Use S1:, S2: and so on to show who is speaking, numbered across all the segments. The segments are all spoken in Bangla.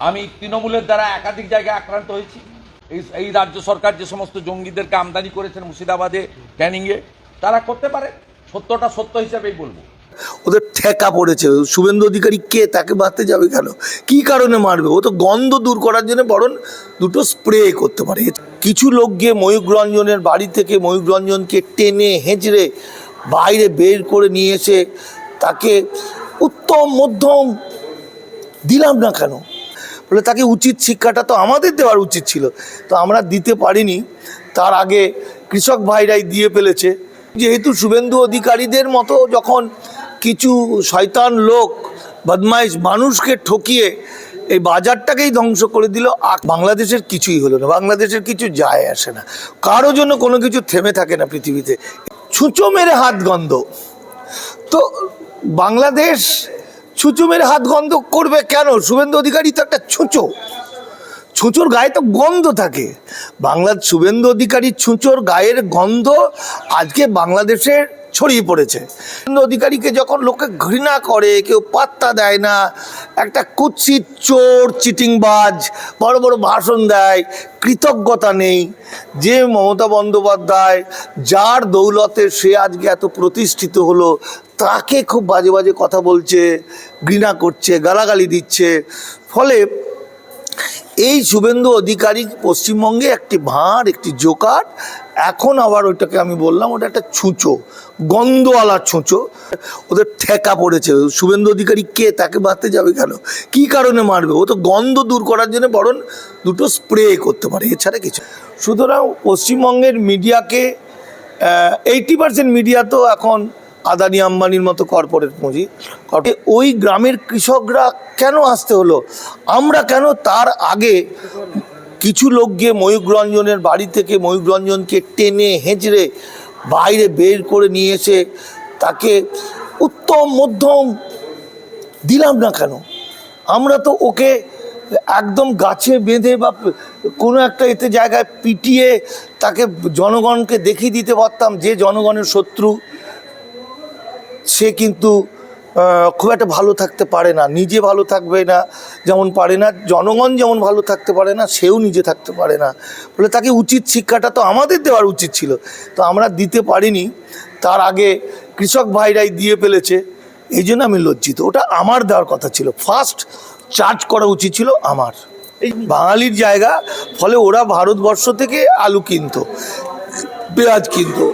S1: আমি তৃণমূলের দ্বারা একাধিক জায়গায় আক্রান্ত হয়েছি। এই এই রাজ্য সরকার যে সমস্ত জঙ্গিদেরকে আমদানি করেছেন মুর্শিদাবাদে, ক্যানিংয়ে, তারা করতে পারে। সত্যটা সত্য হিসাবেই বলব।
S2: ওদের ঠেকা পড়েছে। শুভেন্দু অধিকারী কে? তাকে মারতে যাবে কেন? কি কারণে মারবে? ও তো গন্ধ দূর করার জন্য বরং দুটো স্প্রে করতে পারে। কিছু লোক গিয়ে ময়ূক রঞ্জনের বাড়ি থেকে ময়ূক রঞ্জনকে টেনে হেঁচড়ে বাইরে বের করে নিয়ে এসে তাকে উত্তম মধ্যম দিলাম না কেন? বলে তাকে উচিত শিক্ষাটা তো আমাদের দেওয়ার উচিত ছিল। তো আমরা দিতে পারিনি, তার আগে কৃষক ভাইরাই দিয়ে ফেলেছে। যেহেতু শুভেন্দু অধিকারীদের মতো যখন কিছু শয়তান লোক, বদমাইশ মানুষকে ঠকিয়ে এই বাজারটাকেই ধ্বংস করে দিল বাংলাদেশের কিছুই হলো না, বাংলাদেশের কিছু যায় আসে না। কারও জন্য কোনো কিছু থেমে থাকে না পৃথিবীতে। ছুঁচো মেরে হাত গন্ধ। তো বাংলাদেশ ছুঁচো মেরে হাত গন্ধ করবে কেন? শুভেন্দু অধিকারী তো একটা ছুঁচো। ছুঁচোর গায়ে তো গন্ধ থাকে। বাংলার শুভেন্দু অধিকারী ছুঁচোর গায়ের গন্ধ আজকে বাংলাদেশের ছড়িয়ে পড়েছে। শুভেন্দু অধিকারীকে যখন লোকে ঘৃণা করে, কেউ পাত্তা দেয় না, একটা কুৎসিত চোর, চিটিংবাজ, বড় বড় ভাষণ দেয়, কৃতজ্ঞতা নেই। যে মমতা বন্দ্যোপাধ্যায়, যার দৌলতে সে আজকে এত প্রতিষ্ঠিত হলো তাকে খুব বাজে বাজে কথা বলছে, ঘৃণা করছে, গালাগালি দিচ্ছে। ফলে এই শুভেন্দু অধিকারী পশ্চিমবঙ্গে একটি ভাঁড়, একটি জোকার, এখন আবার ওইটাকে আমি বললাম, ওটা একটা ছুঁচো, গন্ধওয়ালা ছুঁচো। ওদের ঠেকা পড়েছে। শুভেন্দু অধিকারী কে? তাকে মারতে যাবে কেন? কি কারণে মারবে? ও তো গন্ধ দূর করার জন্য বরং দুটো স্প্রে করতে পারে, এছাড়া কিছু সুতরাং পশ্চিমবঙ্গের মিডিয়াকে এইটি পার্সেন্ট মিডিয়া তো এখন আদানি আম্বানির মতো কর্পোরেট পুঁজি। ওই গ্রামের কৃষকরা কেন আসতে হলো? আমরা কেন তার আগে কিছু লোক গিয়ে ময়ূক রঞ্জনের বাড়ি থেকে ময়ূক রঞ্জনকে টেনে হেঁচড়ে বাইরে বের করে নিয়ে এসে তাকে উত্তম, মধ্যম দিলাম না কেন? আমরা তো ওকে একদম গাছে বেঁধে বা কোনো একটা এতে জায়গায় পিটিয়ে তাকে জনগণকে দেখিয়ে দিতে পারতাম যে জনগণের শত্রু। সে কিন্তু খুব একটা ভালো থাকতে পারে না নিজে ভালো থাকবে না যেমন পারে না জনগণ যেমন ভালো থাকতে পারে না সেও নিজে থাকতে পারে না। বলে তাকে উচিত শিক্ষাটা তো আমাদের দেওয়ার উচিত ছিল। তো আমরা দিতে পারিনি তার আগে কৃষক ভাইরাই দিয়ে ফেলেছে এই জন্য আমি লজ্জিত। ওটা আমার দেওয়ার কথা ছিল। ফার্স্ট চার্জ করা উচিত ছিল আমার। এই বাঙালির জায়গা ফলে ওরা ভারতবর্ষ থেকে আলু কিনতো পেঁয়াজ কিনতো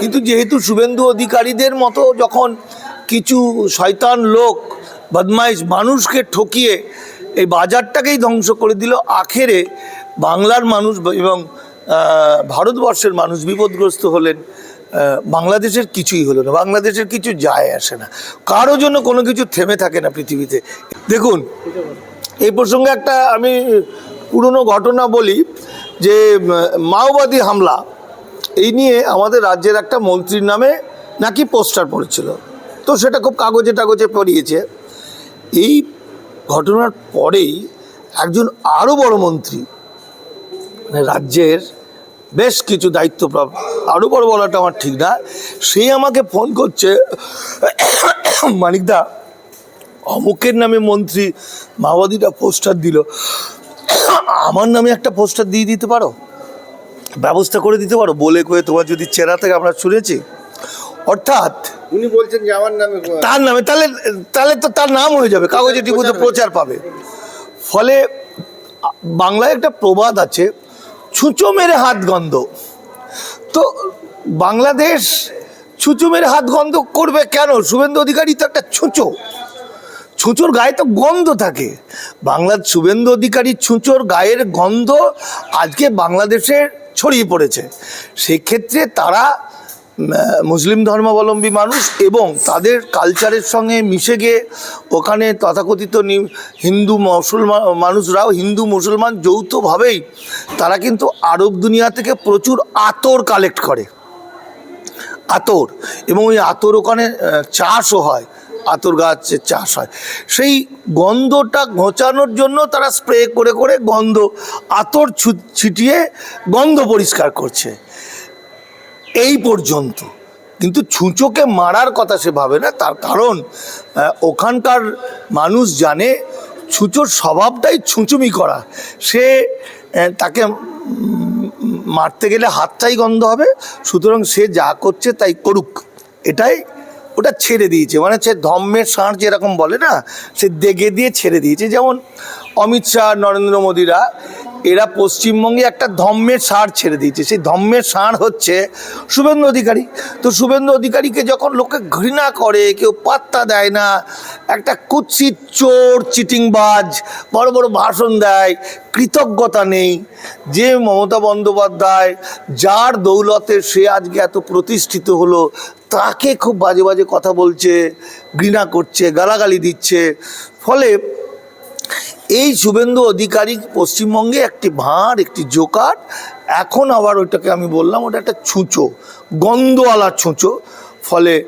S2: কিন্তু যেহেতু শুভেন্দু অধিকারীদের মতো যখন কিছু শয়তান লোক, বদমাইশ মানুষকে ঠকিয়ে এই বাজারটাকেই ধ্বংস করে দিল, আখেরে বাংলার মানুষ এবং ভারতবর্ষের মানুষ বিপদগ্রস্ত হলেন বাংলাদেশের কিছুই হলো না, বাংলাদেশের কিছু যায় আসে না। কারও জন্য কোনো কিছু থেমে থাকে না পৃথিবীতে। দেখুন, এই প্রসঙ্গে একটা আমি পুরনো ঘটনা বলি যে মাওবাদী হামলা এই নিয়ে আমাদের রাজ্যের একটা মন্ত্রীর নামে নাকি পোস্টার পড়েছিল। তো সেটা খুব কাগজে টাগজে পড়িয়েছে। এই ঘটনার পরেই একজন আরও বড় মন্ত্রী মানে রাজ্যের বেশ কিছু দায়িত্বপ্রাপ্ত আরও বড় বলাটা আমার ঠিক না, সে আমাকে ফোন করছে। মানিকদা অমুকের নামে মন্ত্রী মাওবাদীরা পোস্টার দিল। আমার নামে একটা পোস্টার দিয়ে দিতে পারো? ব্যবস্থা করে দিতে পারো? বলে কয়ে তোমার যদি চেনা থেকে আমরা শুনেছি। অর্থাৎ
S3: উনি বলছেন যে আমার নামে
S2: তার নামে তাহলে তাহলে তো তার নাম হয়ে যাবে কাগজে টিপুতে প্রচার পাবে। ফলে বাংলায় একটা প্রবাদ আছে ছুঁচো মেরে হাত গন্ধ। তো বাংলাদেশ ছুঁচো মেরে হাত গন্ধ করবে কেন? শুভেন্দু অধিকারী তো একটা ছুঁচো। ছুঁচোর গায়ে তো গন্ধ থাকে। বাংলার শুভেন্দু অধিকারী ছুঁচোর গায়ের গন্ধ আজকে বাংলাদেশে ছড়িয়ে পড়েছে। সেক্ষেত্রে তারা মুসলিম ধর্মাবলম্বী মানুষ এবং তাদের কালচারের সঙ্গে মিশে গিয়ে ওখানে তথাকথিত হিন্দু মুসলমান মানুষরাও হিন্দু মুসলমান যৌথভাবেই তারা কিন্তু আরব দুনিয়া থেকে প্রচুর আতর কালেক্ট করে। আতর এবং ওই আতর ওখানে চাষও হয়। আতর গাছের চাষ হয়, সেই গন্ধটা ঘোচানোর জন্য তারা স্প্রে করে করে গন্ধ, আতর ছিটিয়ে গন্ধ পরিষ্কার করছে। এই পর্যন্ত। কিন্তু ছুঁচোকে মারার কথা সে ভাবে না, তার কারণ ওখানকার মানুষ জানে, ছুঁচোর স্বভাবটাই ছুঁচুমি করা। সে তাকে মারতে গেলে হাতটাই গন্ধ হবে, সুতরাং সে যা করছে তাই করুক। এটাই ওটা ছেড়ে দিয়েছে। মানে সে ধম্মের ষাঁড় যেরকম বলে না, সে দেগে দিয়ে ছেড়ে দিয়েছে। যেমন অমিত শাহ, নরেন্দ্র মোদীরা, এরা পশ্চিমবঙ্গে একটা ধম্মের ষাঁড় ছেড়ে দিয়েছে। সেই ধম্মের ষাঁড় হচ্ছে শুভেন্দু অধিকারী। তো শুভেন্দু অধিকারীকে যখন লোকে ঘৃণা করে, কেউ পাত্তা দেয় না, একটা কুৎসিত চোর, চিটিংবাজ, বড় বড় ভাষণ দেয়, কৃতজ্ঞতা নেই, যে মমতা বন্দ্যোপাধ্যায়, যার দৌলতে সে আজকে এত প্রতিষ্ঠিত হলো তাকে খুব বাজে বাজে কথা বলছে, ঘৃণা করছে, গালাগালি দিচ্ছে। ফলে এই শুভেন্দু অধিকারী পশ্চিমবঙ্গে একটি ভাঁড়, একটি জোকার, এখন আবার ওইটাকে আমি বললাম, ওটা একটা ছুঁচো, গন্ধওয়ালা ছুঁচো। ফলে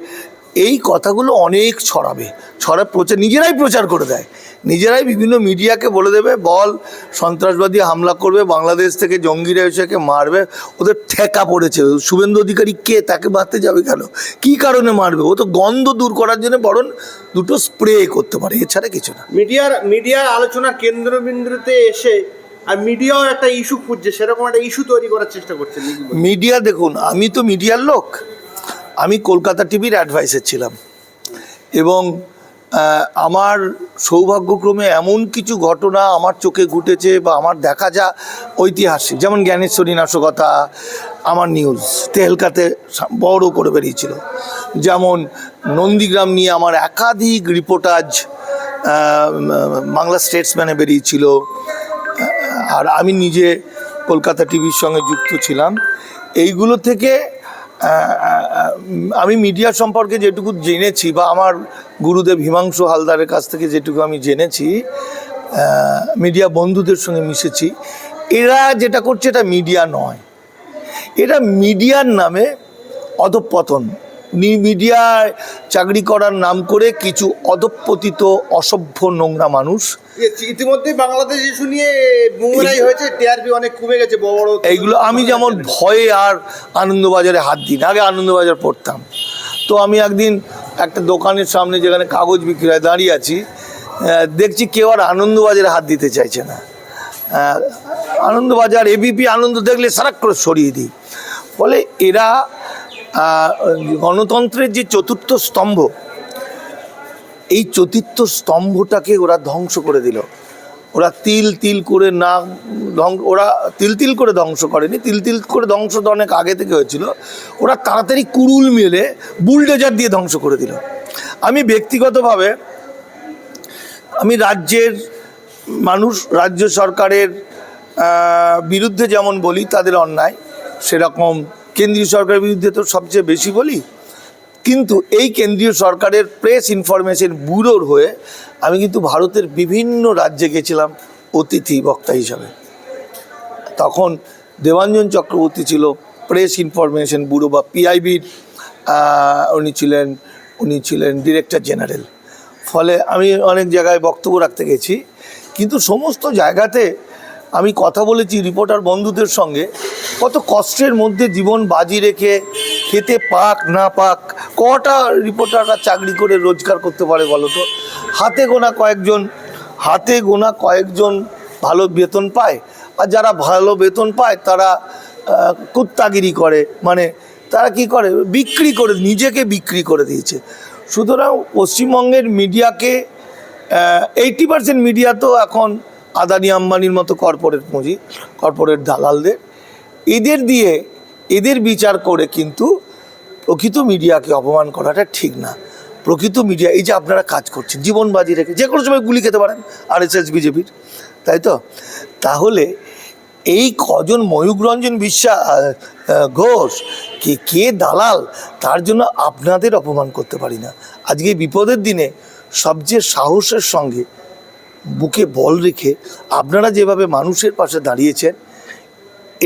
S2: এই কথাগুলো অনেক ছড়াবে, ছড়া প্রচার নিজেরাই প্রচার করে দেয়। নিজেরাই বিভিন্ন মিডিয়াকে বলে দেবে বল সন্ত্রাসবাদী হামলা করবে বাংলাদেশ থেকে জঙ্গিরা এসে একে মারবে ওদের ঠেকা পড়েছে। শুভেন্দু অধিকারী কে? তাকে মারতে যাবে কেন? কী কারণে মারবে? ও তো গন্ধ দূর করার জন্য বরং দুটো স্প্রে করতে পারে এছাড়া কিছু না।
S3: মিডিয়ার মিডিয়ার আলোচনা কেন্দ্রবিন্দুতে এসে আর মিডিয়াও একটা ইস্যু খুঁজছে সেরকম একটা ইস্যু তৈরি করার চেষ্টা করছে
S2: মিডিয়া। দেখুন আমি তো মিডিয়ার লোক। আমি কলকাতা টিভির অ্যাডভাইসার ছিলাম। এবং আমার সৌভাগ্যক্রমে এমন কিছু ঘটনা আমার চোখে ঘটেছে বা আমার দেখা যা ঐতিহাসিক। যেমন জ্ঞানেশ্বরী নাশকতা, আমার নিউজ তেহলকাতে বড় করে বেরিয়েছিল। যেমন নন্দীগ্রাম নিয়ে আমার একাধিক রিপোর্টাজ বাংলা স্টেটসম্যানে বেরিয়েছিল। আর আমি নিজে কলকাতা টিভির সঙ্গে যুক্ত ছিলাম। এইগুলো থেকে আমি মিডিয়া সম্পর্কে যেটুকু জেনেছি বা আমার গুরুদেব হিমাংশু হালদারের কাছ থেকে যেটুকু আমি জেনেছি মিডিয়া বন্ধুদের সঙ্গে মিশেছি, এরা যেটা করছে এটা মিডিয়া নয়। এটা মিডিয়ার নামে অধঃপতন। মিডিয়ায় চাকরি করার নাম করে কিছু অধঃপতিত অসভ্য নোংরা মানুষ।
S3: ইতিমধ্যে বাংলাদেশ ইস্যু নিয়ে মুম্বাই হয়েছে টিআরপি অনেক কমে গেছে বড় বড়
S2: এইগুলো আমি যেমন ভয়ে আর আনন্দবাজারে হাত দিই না আগে আনন্দবাজার পড়তাম। তো আমি একদিন একটা দোকানের সামনে যেখানে কাগজ বিক্রি হয় দাঁড়িয়ে আছি দেখছি কেউ আর আনন্দবাজারে হাত দিতে চাইছে না। আনন্দবাজার এবিপি আনন্দ দেখলে সারাক করে সরিয়ে দিই। ফলে এরা গণতন্ত্রের যে চতুর্থ স্তম্ভ, এই চতুর্থ স্তম্ভটাকে ওরা ধ্বংস করে দিল। ওরা তিল তিল করে না ওরা তিল তিল করে ধ্বংস করেনি। তিল তিল করে ধ্বংস তো অনেক আগে থেকে হয়েছিল। ওরা তাড়াতাড়ি কুড়ুল মেলে বুলডোজার দিয়ে ধ্বংস করে দিল। আমি ব্যক্তিগতভাবে আমি রাজ্যের মানুষ, রাজ্য সরকারের বিরুদ্ধে যেমন বলি, তাদের অন্যায়, সেরকম কেন্দ্রীয় সরকারের বিরুদ্ধে তো সবচেয়ে বেশি বলি। কিন্তু এই কেন্দ্রীয় সরকারের প্রেস ইনফরমেশন ব্যুরোর হয়ে আমি কিন্তু ভারতের বিভিন্ন রাজ্যে গেছিলাম অতিথি বক্তা হিসাবে। তখন দেবাঞ্জন চক্রবর্তী ছিল প্রেস ইনফরমেশন ব্যুরো বা পিআইবির উনি ছিলেন উনি ছিলেন ডিরেক্টর জেনারেল ফলে আমি অনেক জায়গায় বক্তব্য রাখতে গেছি। কিন্তু সমস্ত জায়গাতে আমি কথা বলেছি রিপোর্টার বন্ধুদের সঙ্গে। কত কষ্টের মধ্যে জীবন বাজি রেখে খেতে পাক না পাক কটা রিপোর্টাররা চাকরি করে রোজগার করতে পারে বলো তো? হাতে গোনা কয়েকজন, হাতে গোনা কয়েকজন ভালো বেতন পায় আর যারা ভালো বেতন পায় তারা কুত্তাগিরি করে। মানে তারা কি করে? বিক্রি করে, নিজেকে বিক্রি করে দিয়েছে। সুতরাং পশ্চিমবঙ্গের মিডিয়াকে এইটি পার্সেন্ট মিডিয়া তো এখন আদানি আম্বানির মতো কর্পোরেট পুঁজি কর্পোরেট দালালদের। এদের দিয়ে, এদের বিচার করে কিন্তু প্রকৃত মিডিয়াকে অপমান করাটা ঠিক না। প্রকৃত মিডিয়া, এই যে আপনারা কাজ করছেন জীবন বাজি রেখে, যে কোনো সময় গুলি খেতে পারেন আর এস এস বিজেপির তাই তো? তাহলে এই কজন ময়ূক রঞ্জন বিশ্বাস ঘোষ, কে কে দালাল, তার জন্য আপনাদের অপমান করতে পারি না। আজকে বিপদের দিনে সবচেয়ে সাহসের সঙ্গে বুকে বল রেখে আপনারা যেভাবে মানুষের পাশে দাঁড়িয়েছেন,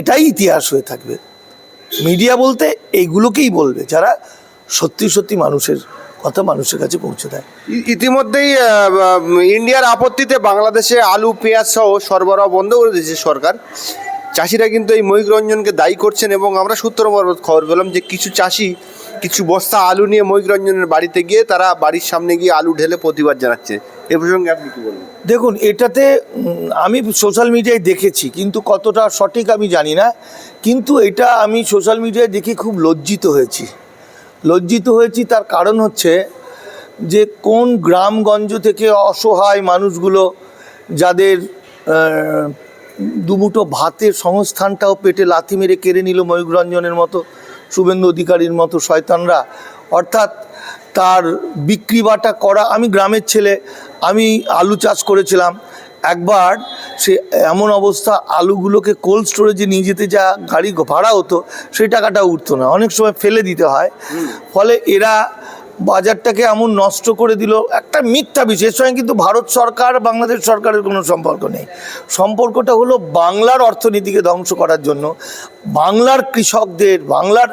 S2: এটাই ইতিহাস হয়ে থাকবে। মিডিয়া বলতে এইগুলোকেই বলবে, যারা সত্যি সত্যি মানুষের কথা মানুষের কাছে পৌঁছে দেয়।
S3: ইতিমধ্যেই ইন্ডিয়ার আপত্তিতে বাংলাদেশে আলু, পেঁয়াজ সহ সরবরাহ বন্ধ করে দিয়েছে সরকার। চাষিরা কিন্তু এই মহিক রঞ্জনকে দায়ী করছেন এবং আমরা সূত্র মারফত খবর পেলাম যে কিছু চাষি, কিছু বস্তা আলু নিয়ে মহিক রঞ্জনের বাড়িতে গিয়ে তারা বাড়ির সামনে গিয়ে আলু ঢেলে প্রতিবাদ জানাচ্ছে। এ প্রসঙ্গে আপনি কি বলবেন?
S2: দেখুন, এটাতে আমি সোশ্যাল মিডিয়ায় দেখেছি, কিন্তু কতটা সঠিক আমি জানি না, কিন্তু এটা আমি সোশ্যাল মিডিয়ায় দেখে খুব লজ্জিত হয়েছি। লজ্জিত হয়েছি তার কারণ হচ্ছে যে, কোন গ্রামগঞ্জ থেকে অসহায় মানুষগুলো যাদের দুমুটো ভাতের সংস্থানটাও পেটে লাথি মেরে কেড়ে নিল ময়ূক রঞ্জনের মতো, শুভেন্দু অধিকারীর মতো শয়তানরা, অর্থাৎ তার বিক্রি বাটা করা আমি গ্রামের ছেলে আমি আলু চাষ করেছিলাম। একবার সে এমন অবস্থা আলুগুলোকে কোল্ড স্টোরেজে নিয়ে যেতে যা গাড়ি ভাড়া হতো সেই টাকাটা উঠতো না। অনেক সময় ফেলে দিতে হয়। ফলে এরা বাজারটাকে এমন নষ্ট করে দিল। একটা মিথ্যা বিষয়, এর সঙ্গে কিন্তু ভারত সরকার, বাংলাদেশ সরকারের কোনো সম্পর্ক নেই। সম্পর্কটা হলো বাংলার অর্থনীতিকে ধ্বংস করার জন্য। বাংলার কৃষকদের বাংলার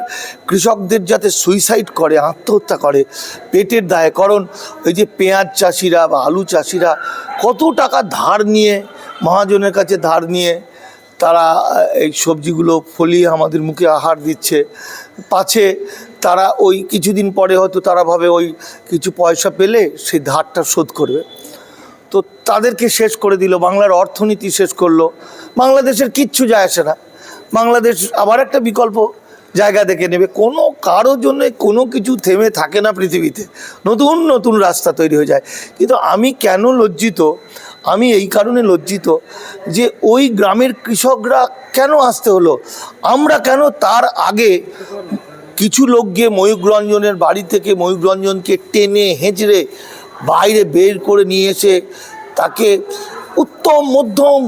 S2: কৃষকদের যাতে সুইসাইড করে, আত্মহত্যা করে, পেটের দায়ে। কারণ ওই যে পেঁয়াজ চাষিরা বা আলু চাষিরা কত টাকা ধার নিয়ে, মহাজনের কাছে ধার নিয়ে তারা এই সবজিগুলো ফলিয়ে আমাদের মুখে আহার দিচ্ছে। পাছে তারা ওই কিছুদিন পরে হয়তো তারা ভাবে ওই কিছু পয়সা পেলে সেই ধারটা শোধ করবে। তো তাদেরকে শেষ করে দিল, বাংলার অর্থনীতি শেষ করল। বাংলাদেশের কিচ্ছু যায় আসে না। বাংলাদেশ আবার একটা বিকল্প জায়গা দেখে নেবে। কোনো কারোর জন্য কোনো কিছু থেমে থাকে না পৃথিবীতে। নতুন নতুন রাস্তা তৈরি হয়ে যায়। কিন্তু আমি কেন লজ্জিত? আমি এই কারণে লজ্জিত যে ওই গ্রামের কৃষকরা কেন আসতে হলো? আমরা কেন তার আগে কিছু লোক গিয়ে ময়ূক রঞ্জনের বাড়ি থেকে ময়ূক রঞ্জনকে টেনে হেঁচড়ে বাইরে বের করে নিয়ে এসে তাকে উত্তম, মধ্যম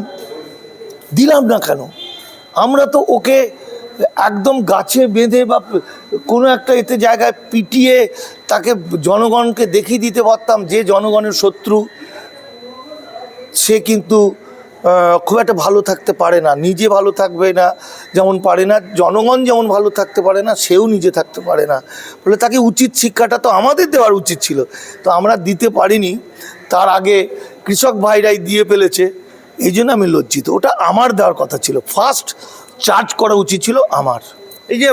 S2: দিলাম না কেন? আমরা তো ওকে একদম গাছে বেঁধে বা কোনো একটা এতে জায়গায় পিটিয়ে তাকে জনগণকে দেখিয়ে দিতে পারতাম যে জনগণের শত্রু, সে কিন্তু খুব একটা ভালো থাকতে পারে না। নিজে ভালো থাকবে না, যেমন পারে না, জনগণ যেমন ভালো থাকতে পারে না, সেও নিজে থাকতে পারে না। ফলে তাকে উচিত শিক্ষাটা তো আমাদের দেওয়ার উচিত ছিল। তো আমরা দিতে পারিনি, তার আগে কৃষক ভাইরাই দিয়ে ফেলেছে, এই জন্য আমি লজ্জিত। ওটা আমার দেওয়ার কথা ছিল। ফার্স্ট চার্জ করা উচিত ছিল আমার।
S3: এই যে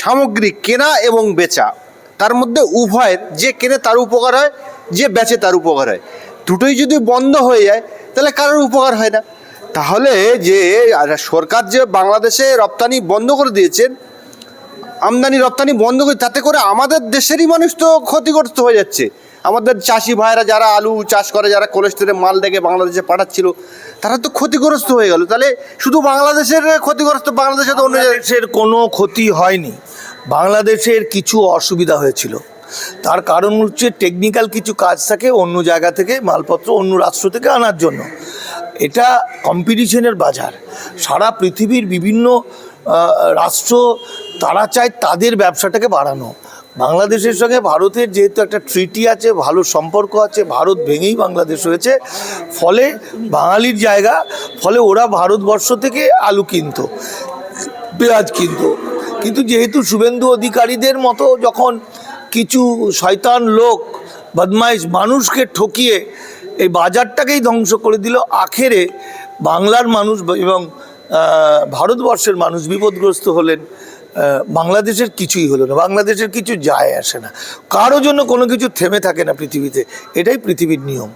S3: সামগ্রী কেনা এবং বেচা, তার মধ্যে উভয়ের, যে কেনে তার উপকার হয়, যে বেচে তার উপকার হয়। দুটোই যদি বন্ধ হয়ে যায়, তাহলে কারোর উপকার হয় না। তাহলে যে সরকার যে বাংলাদেশে রপ্তানি বন্ধ করে দিয়েছেন, আমদানি, রপ্তানি বন্ধ করে, তাতে করে আমাদের দেশেরই মানুষ তো ক্ষতিগ্রস্ত হয়ে যাচ্ছে। আমাদের চাষি ভাইরা যারা আলু চাষ করে, যারা কোলেস্টোরে মাল দেখে বাংলাদেশে পাঠাচ্ছিল, তারা তো ক্ষতিগ্রস্ত হয়ে গেল। তাহলে শুধু বাংলাদেশের ক্ষতিগ্রস্ত, বাংলাদেশে তো অন্য
S2: দেশের কোনো ক্ষতি হয়নি। বাংলাদেশের কিছু অসুবিধা হয়েছিল। তার কারণ হচ্ছে টেকনিক্যাল কিছু কাজ থাকে অন্য জায়গা থেকে মালপত্র অন্য রাষ্ট্র থেকে আনার জন্য। এটা কম্পিটিশনের বাজার। সারা পৃথিবীর বিভিন্ন রাষ্ট্র তারা চায় তাদের ব্যবসাটাকে বাড়ানো। বাংলাদেশের সঙ্গে ভারতের যেহেতু একটা ট্রিটি আছে, ভালো সম্পর্ক আছে, ভারত ভেঙেই বাংলাদেশ হয়েছে, ফলে বাঙালির জায়গা, ফলে ওরা ভারতবর্ষ থেকে আলু কিনতো, পেঁয়াজ কিনতো। কিন্তু যেহেতু শুভেন্দু অধিকারীদের মতো যখন কিছু শয়তান লোক, বদমাইশ মানুষকে ঠকিয়ে এই বাজারটাকেই ধ্বংস করে দিল। আখেরে বাংলার মানুষ এবং ভারতবর্ষের মানুষ বিপদগ্রস্ত হলেন বাংলাদেশের কিছুই হলো না। বাংলাদেশের কিছু যায় আসে না। কারও জন্য কোনো কিছু থেমে থাকে না পৃথিবীতে। এটাই পৃথিবীর নিয়ম।